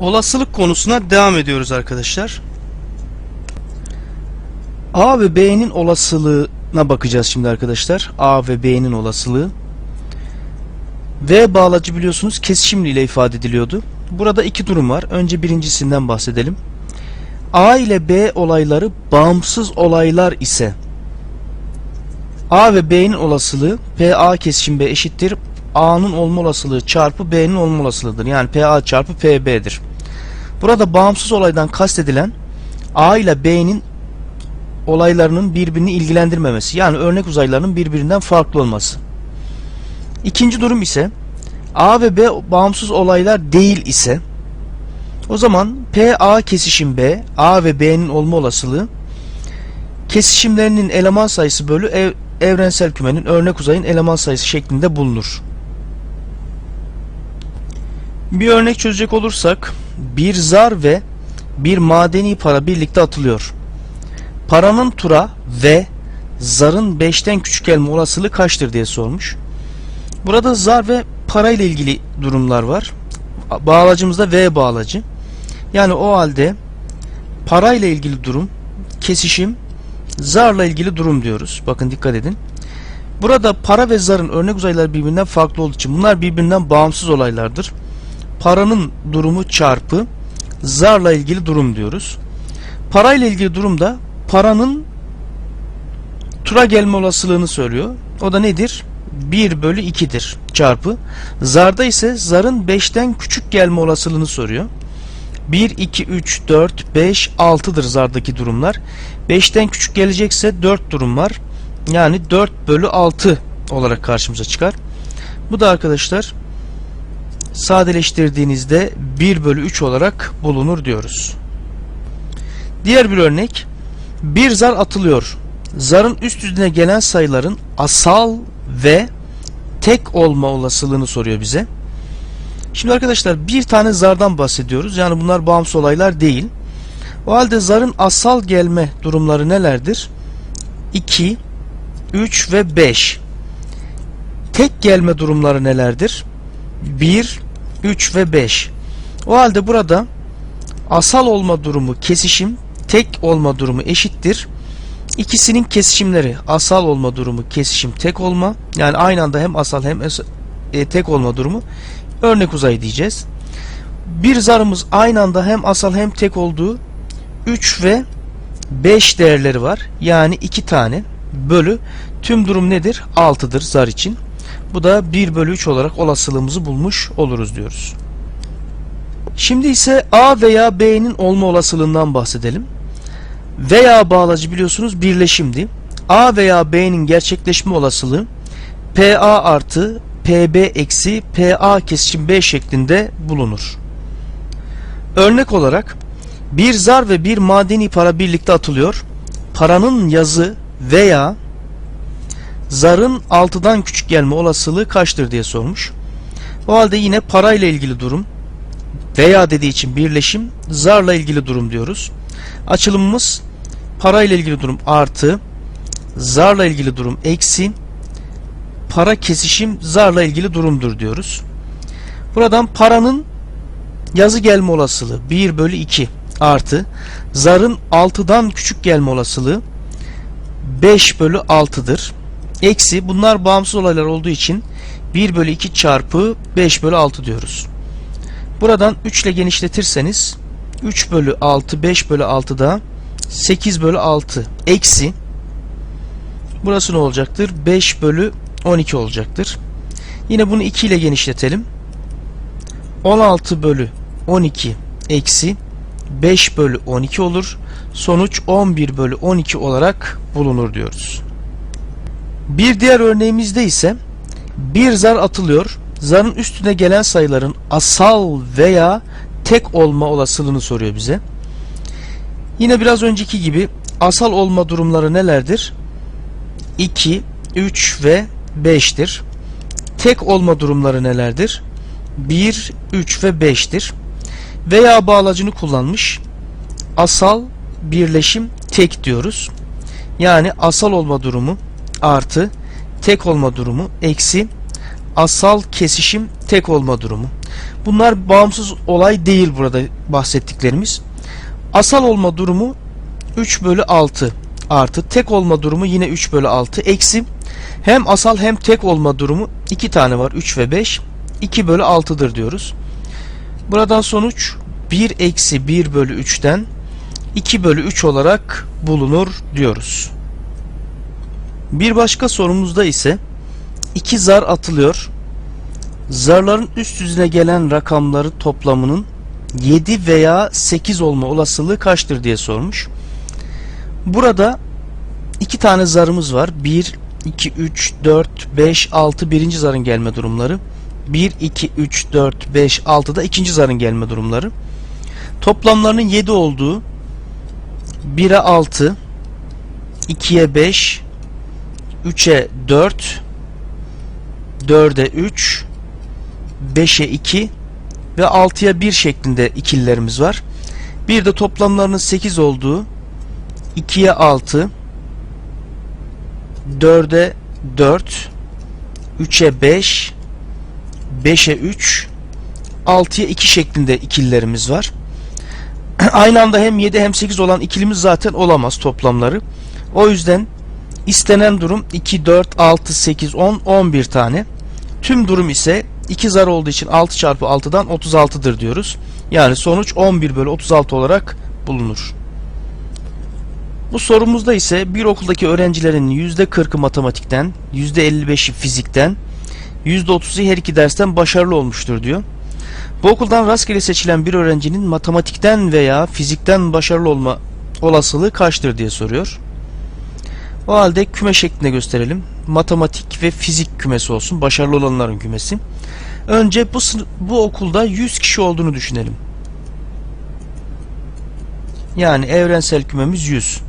Olasılık konusuna devam ediyoruz arkadaşlar. A ve B'nin olasılığına bakacağız şimdi arkadaşlar. A ve B'nin olasılığı. V bağlacı biliyorsunuz kesişimli ile ifade ediliyordu. Burada iki durum var. Önce birincisinden bahsedelim. A ile B olayları bağımsız olaylar ise A ve B'nin olasılığı PA kesişim B eşittir A'nın olma olasılığı çarpı B'nin olma olasılığıdır. Yani PA çarpı PB'dir. Burada bağımsız olaydan kastedilen A ile B'nin olaylarının birbirini ilgilendirmemesi. Yani örnek uzaylarının birbirinden farklı olması. İkinci durum ise A ve B bağımsız olaylar değil ise o zaman PA kesişim B, A ve B'nin olma olasılığı kesişimlerinin eleman sayısı bölü ev, evrensel kümenin örnek uzayın eleman sayısı şeklinde bulunur. Bir örnek çözecek olursak bir zar ve bir madeni para birlikte atılıyor. Paranın tura ve zarın 5'ten küçük gelme olasılığı kaçtır diye sormuş. Burada zar ve para ile ilgili durumlar var. Bağlacımızda V bağlacı. Yani o halde para ile ilgili durum, kesişim, zarla ilgili durum diyoruz. Bakın dikkat edin. Burada para ve zarın örnek uzayları birbirinden farklı olduğu için bunlar birbirinden bağımsız olaylardır. Paranın durumu çarpı zarla ilgili durum diyoruz. Para ile ilgili durumda paranın tura gelme olasılığını söylüyor. O da nedir? 1 bölü 2'dir çarpı. Zarda ise zarın 5'ten küçük gelme olasılığını soruyor. 1, 2, 3, 4, 5, 6'dır zardaki durumlar. 5'ten küçük gelecekse 4 durum var. Yani 4 bölü 6 olarak karşımıza çıkar. Bu da arkadaşlar sadeleştirdiğinizde 1 bölü 3 olarak bulunur diyoruz. Diğer bir örnek. Bir zar atılıyor. Zarın üst yüzüne gelen sayıların asal ve tek olma olasılığını soruyor bize. Şimdi arkadaşlar bir tane zardan bahsediyoruz. Yani bunlar bağımsız olaylar değil. O halde zarın asal gelme durumları nelerdir? 2, 3 ve 5. Tek gelme durumları nelerdir? 1, 3 ve 5. O halde burada asal olma durumu kesişim, tek olma durumu eşittir. İkisinin kesişimleri asal olma durumu kesişim tek olma yani aynı anda hem asal hem e, tek olma durumu örnek uzay diyeceğiz. Bir zarımız aynı anda hem asal hem tek olduğu 3 ve 5 değerleri var. Yani 2 tane bölü tüm durum nedir? 6'dır zar için. Bu da 1 bölü 3 olarak olasılığımızı bulmuş oluruz diyoruz. Şimdi ise A veya B'nin olma olasılığından bahsedelim. Veya bağlacı biliyorsunuz birleşimdi. A veya B'nin gerçekleşme olasılığı PA artı PB eksi PA kesişim B şeklinde bulunur. Örnek olarak bir zar ve bir madeni para birlikte atılıyor. Paranın yazı veya zarın 6'dan küçük gelme olasılığı kaçtır diye sormuş. O halde yine parayla ilgili durum veya dediği için birleşim zarla ilgili durum diyoruz. Açılımımız parayla ilgili durum artı zarla ilgili durum eksi para kesişim zarla ilgili durumdur diyoruz. Buradan paranın yazı gelme olasılığı 1 bölü 2 artı zarın 6'dan küçük gelme olasılığı 5 bölü 6'dır. Eksi bunlar bağımsız olaylar olduğu için 1 bölü 2 çarpı 5 bölü 6 diyoruz. Buradan 3 ile genişletirseniz 3 bölü 6 5 bölü 6 da 8 bölü 6 eksi burası ne olacaktır? 5 bölü 12 olacaktır. Yine bunu 2 ile genişletelim. 16 bölü 12 eksi 5 bölü 12 olur. Sonuç 11 bölü 12 olarak bulunur diyoruz. Bir diğer örneğimizde ise bir zar atılıyor. Zarın üstüne gelen sayıların asal veya tek olma olasılığını soruyor bize. Yine biraz önceki gibi asal olma durumları nelerdir? 2, 3 ve 5'tir. Tek olma durumları nelerdir? 1, 3 ve 5'tir. Veya bağlacını kullanmış. Asal, birleşim, tek diyoruz. Yani asal olma durumu artı tek olma durumu eksi asal kesişim tek olma durumu. Bunlar bağımsız olay değil burada bahsettiklerimiz. Asal olma durumu 3 bölü 6 artı tek olma durumu yine 3 bölü 6 eksi hem asal hem tek olma durumu 2 tane var 3 ve 5 2 bölü 6'dır diyoruz. Buradan sonuç 1 eksi 1 bölü 3'ten 2 bölü 3 olarak bulunur diyoruz. Bir başka sorumuzda ise iki zar atılıyor. Zarların üst yüzüne gelen rakamları toplamının 7 veya 8 olma olasılığı kaçtır diye sormuş. Burada iki tane zarımız var. 1, 2, 3, 4, 5, 6 birinci zarın gelme durumları. 1, 2, 3, 4, 5, 6 da ikinci zarın gelme durumları. Toplamlarının 7 olduğu 1'e 6, 2'ye 5, 3'e 4, 4'e 3, 5'e 2 ve 6'ya 1 şeklinde ikililerimiz var. Bir de toplamlarının 8 olduğu 2'ye 6, 4'e 4, 3'e 5, 5'e 3, 6'ya 2 şeklinde ikililerimiz var. Aynı anda hem 7 hem 8 olan ikilimiz zaten olamaz toplamları. O yüzden istenen durum 2, 4, 6, 8, 10, 11 tane. Tüm durum ise 2 zar olduğu için 6 çarpı 6'dan 36'dır diyoruz. Yani sonuç 11 bölü 36 olarak bulunur. Bu sorumuzda ise bir okuldaki öğrencilerin %40'ı matematikten, %55'i fizikten, %30'u her iki dersten başarılı olmuştur diyor. Bu okuldan rastgele seçilen bir öğrencinin matematikten veya fizikten başarılı olma olasılığı kaçtır diye soruyor. O halde küme şeklinde gösterelim. Matematik ve fizik kümesi olsun. Başarılı olanların kümesi. Önce bu, bu okulda 100 kişi olduğunu düşünelim. Yani evrensel kümemiz 100.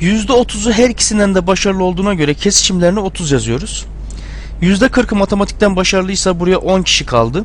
%30'u her ikisinden de başarılı olduğuna göre kesişimlerine 30 yazıyoruz. %40'ı matematikten başarılıysa buraya 10 kişi kaldı.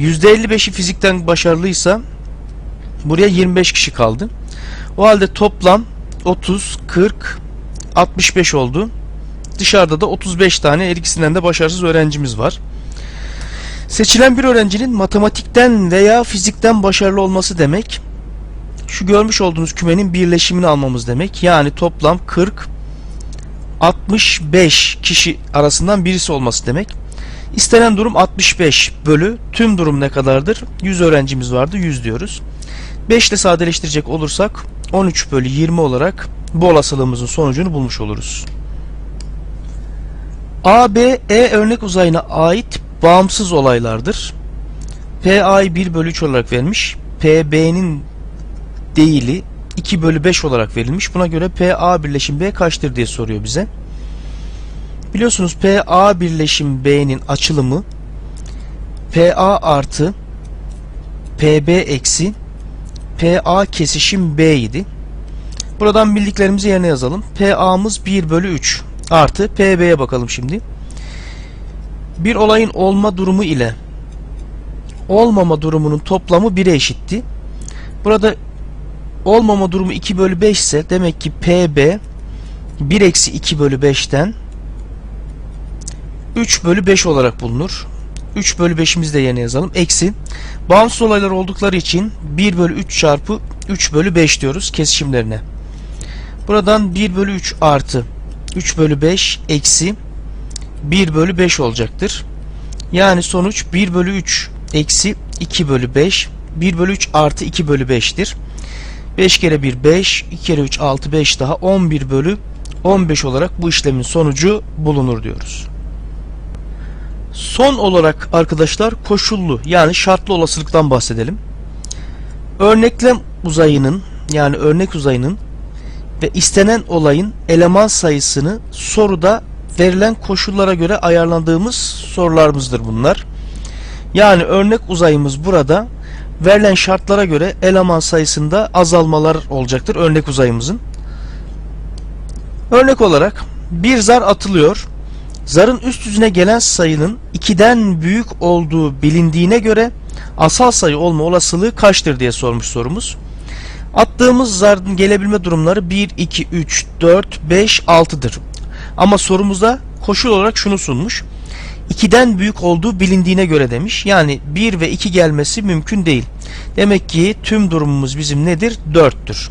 %55'i fizikten başarılıysa buraya 25 kişi kaldı. O halde toplam 30, 40, 65 oldu. Dışarıda da 35 tane her ikisinden de başarısız öğrencimiz var. Seçilen bir öğrencinin matematikten veya fizikten başarılı olması demek şu görmüş olduğunuz kümenin birleşimini almamız demek. Yani toplam 40 65 kişi arasından birisi olması demek. İstenen durum 65 bölü tüm durum ne kadardır? 100 öğrencimiz vardı 100 diyoruz. 5 ile sadeleştirecek olursak 13 bölü 20 olarak bu olasılığımızın sonucunu bulmuş oluruz. A, B, E örnek uzayına ait bağımsız olaylardır. PA'yı 1 bölü 3 olarak vermiş. PB'nin değili 2 bölü 5 olarak verilmiş. Buna göre PA birleşim B kaçtır diye soruyor bize. Biliyorsunuz PA birleşim B'nin açılımı PA artı PB eksi PA kesişim B idi. Buradan bildiklerimizi yerine yazalım. PA'mız 1 bölü 3 artı PB'ye bakalım şimdi. Bir olayın olma durumu ile olmama durumunun toplamı 1'e eşitti. Burada olmama durumu 2 bölü 5 ise demek ki PB 1 eksi 2 bölü 5'ten 3 bölü 5 olarak bulunur. 3 bölü 5'imizi de yerine yazalım. Eksi. Bağımsız olaylar oldukları için 1 bölü 3 çarpı 3 bölü 5 diyoruz kesişimlerine. Buradan 1 bölü 3 artı 3 bölü 5 eksi 1 bölü 5 olacaktır. Yani sonuç 1 bölü 3 eksi 2 bölü 5 1 bölü 3 artı 2 bölü 5'tir. 5 kere 1 5 2 kere 3 6 5 daha 11 bölü 15 olarak bu işlemin sonucu bulunur diyoruz. Son olarak arkadaşlar koşullu yani şartlı olasılıktan bahsedelim. Örneklem uzayının yani örnek uzayının ve istenen olayın eleman sayısını soruda verilen koşullara göre ayarlandığımız sorularımızdır bunlar. Yani örnek uzayımız burada verilen şartlara göre eleman sayısında azalmalar olacaktır örnek uzayımızın. Örnek olarak bir zar atılıyor. Zarın üst yüzüne gelen sayının 2'den büyük olduğu bilindiğine göre asal sayı olma olasılığı kaçtır diye sormuş sorumuz. Attığımız zarın gelebilme durumları 1, 2, 3, 4, 5, 6'dır. Ama sorumuzda koşul olarak şunu sunmuş. 2'den büyük olduğu bilindiğine göre demiş. Yani 1 ve 2 gelmesi mümkün değil. Demek ki tüm durumumuz bizim nedir? 4'tür.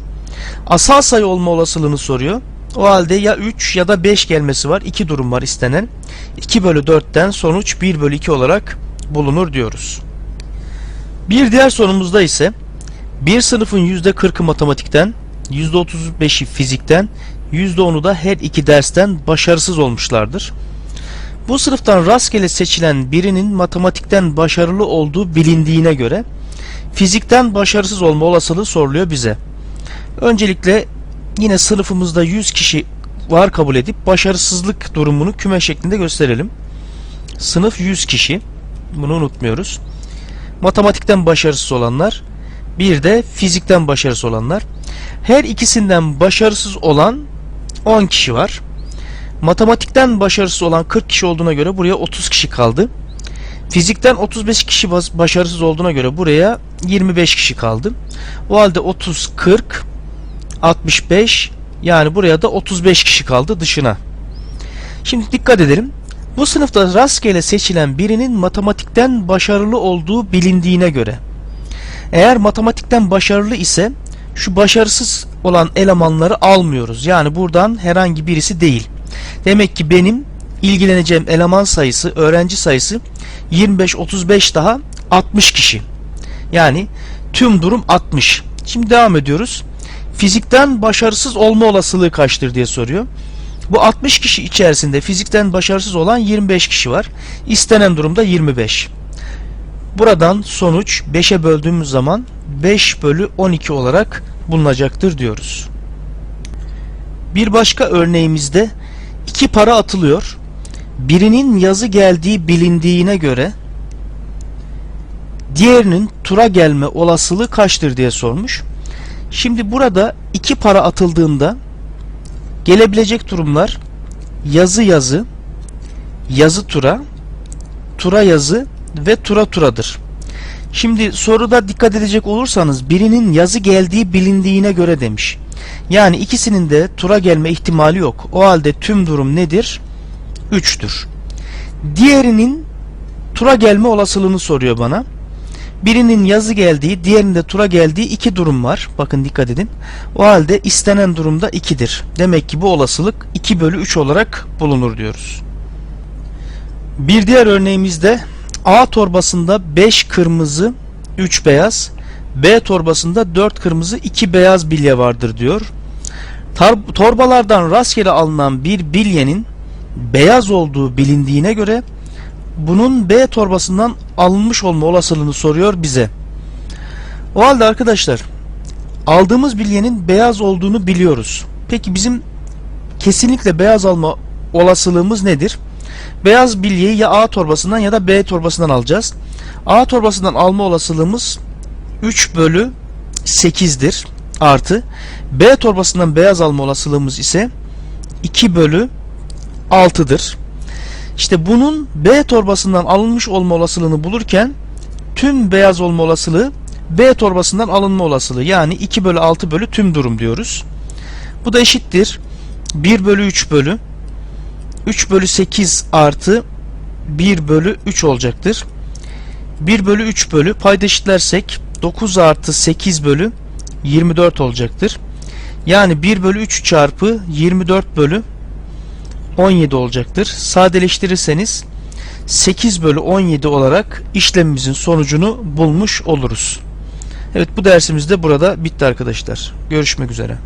Asal sayı olma olasılığını soruyor. O halde ya 3 ya da 5 gelmesi var. 2 durum var istenen. 2 bölü 4'ten sonuç 1 bölü 2 olarak bulunur diyoruz. Bir diğer sorumuzda ise bir sınıfın %40'ı matematikten, %35'i fizikten, %10'u da her iki dersten başarısız olmuşlardır. Bu sınıftan rastgele seçilen birinin matematikten başarılı olduğu bilindiğine göre fizikten başarısız olma olasılığı soruluyor bize. Öncelikle yine sınıfımızda 100 kişi var kabul edip başarısızlık durumunu küme şeklinde gösterelim. Sınıf 100 kişi. Bunu unutmuyoruz. Matematikten başarısız olanlar, bir de fizikten başarısız olanlar. Her ikisinden başarısız olan 10 kişi var. Matematikten başarısız olan 40 kişi olduğuna göre buraya 30 kişi kaldı. Fizikten 35 kişi başarısız olduğuna göre buraya 25 kişi kaldı. O halde 30, 40, 65 yani buraya da 35 kişi kaldı dışına. Şimdi dikkat edelim. Bu sınıfta rastgele seçilen birinin matematikten başarılı olduğu bilindiğine göre. Eğer matematikten başarılı ise şu başarısız olan elemanları almıyoruz. Yani buradan herhangi birisi değil. Demek ki benim ilgileneceğim eleman sayısı, öğrenci sayısı 25, 35 daha 60 kişi. Yani tüm durum 60. Şimdi devam ediyoruz. Fizikten başarısız olma olasılığı kaçtır diye soruyor. Bu 60 kişi içerisinde fizikten başarısız olan 25 kişi var. İstenen durumda 25. Buradan sonuç 5'e böldüğümüz zaman 5 bölü 12 olarak bulunacaktır diyoruz. Bir başka örneğimizde iki para atılıyor. Birinin yazı geldiği bilindiğine göre diğerinin tura gelme olasılığı kaçtır diye sormuş. Şimdi burada iki para atıldığında gelebilecek durumlar yazı yazı, yazı tura, tura yazı ve tura turadır. Şimdi soruda dikkat edecek olursanız birinin yazı geldiği bilindiğine göre demiş. Yani ikisinin de tura gelme ihtimali yok. O halde tüm durum nedir? 3'tür. Diğerinin tura gelme olasılığını soruyor bana. Birinin yazı geldiği, diğerinde tura geldiği iki durum var. Bakın dikkat edin. O halde istenen durumda 2'dir. Demek ki bu olasılık 2 bölü 3 olarak bulunur diyoruz. Bir diğer örneğimizde A torbasında 5 kırmızı, 3 beyaz, B torbasında 4 kırmızı, 2 beyaz bilye vardır diyor. Tar- torbalardan rastgele alınan bir bilyenin beyaz olduğu bilindiğine göre bunun B torbasından alınmış olma olasılığını soruyor bize. O halde arkadaşlar aldığımız bilyenin beyaz olduğunu biliyoruz. Peki bizim kesinlikle beyaz alma olasılığımız nedir? Beyaz bilyeyi ya A torbasından ya da B torbasından alacağız. A torbasından alma olasılığımız 3 bölü 8'dir artı B torbasından beyaz alma olasılığımız ise 2 bölü 6'dır. İşte bunun B torbasından alınmış olma olasılığını bulurken tüm beyaz olma olasılığı B torbasından alınma olasılığı yani 2 bölü 6 bölü tüm durum diyoruz. Bu da eşittir 1 bölü 3 bölü 3 bölü 8 artı 1 bölü 3 olacaktır. 1 bölü 3 bölü payda eşitlersek 9 artı 8 bölü 24 olacaktır. Yani 1 bölü 3 çarpı 24 bölü 17 olacaktır. Sadeleştirirseniz 8 bölü 17 olarak işlemimizin sonucunu bulmuş oluruz. Evet bu dersimiz de burada bitti arkadaşlar. Görüşmek üzere.